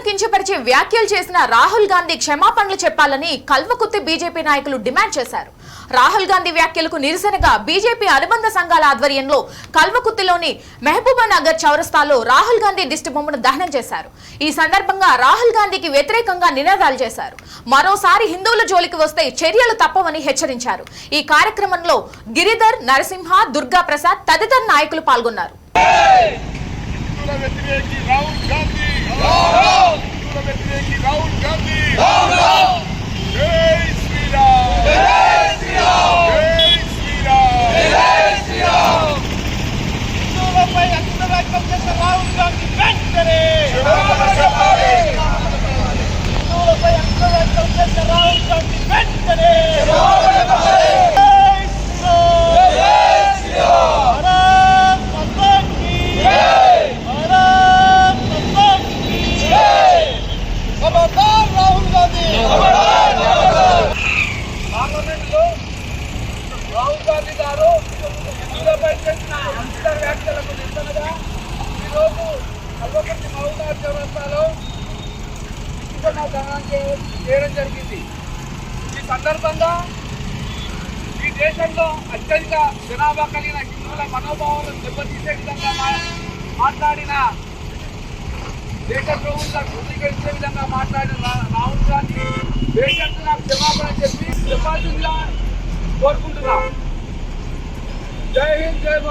హిందువులను కించపరిచి వ్యాఖ్యలు చేసిన రాహుల్ గాంధీ క్షమాపణలు చెప్పాలని కల్వకుత్తి బీజేపీ నాయకులు డిమాండ్ చేశారు. రాహుల్ గాంధీ వ్యాఖ్యలకు నిరసనగా బీజేపీ అనుబంధ సంఘాల ఆధ్వర్యంలో కల్వకుత్తిలోని మహబూబా నగర్ చౌరస్తాలో రాహుల్ గాంధీ దిష్టిబొమ్మను దహనం చేశారు. ఈ సందర్భంగా రాహుల్ గాంధీకి వ్యతిరేకంగా నినాదాలు చేశారు. మరోసారి హిందువుల జోలికి వస్తే చర్యలు తప్పవని హెచ్చరించారు. ఈ కార్యక్రమంలో గిరిధర్ నరసింహ దుర్గా ప్రసాద్ తదితర నాయకులు పాల్గొన్నారు హిందువుల వ్యతిరేకి రాహుల్ గాంధీ హిందువుల వ్యతిరేకి రాహుల్ గాంధీ జై శ్రీరామ్ జై శ్రీరామ్ హిందువులపై అగ్రవ్యాఖ్యలు చేసిన రాహుల్ గాంధీ వెంటనే హిందువులపై అగ్రవ్యాఖ్యలు చేసిన రాహుల్ గాంధీ వెంటనే జై శ్రీరామ్. భారత్ మాతా కీ భారత్ మాతా కీ ఖబర్దార్ రాహుల్ గాంధీ పార్లమెంట్లో రాహుల్ గాంధీ గారు హిందువులపై చేసిన అనుచిత వ్యాఖ్యలకు నిరసనగా విస్తృతంగా దహనం చేయడం జరిగింది. ఈ సందర్భంగా ఈ దేశంలో అత్యధిక జనాభా కలిగిన హిందువుల మనోభావాలను దెబ్బతీసే విధంగా మాట్లాడిన దేశ ప్రభుత్వం ధృవీకరించే విధంగా మాట్లాడిన రాహుల్ గాంధీ దేశంలో నాకు క్షమాపణ చెప్పి చెప్పాల్సిందిగా కోరుకుంటున్నా. జై హింద్ జై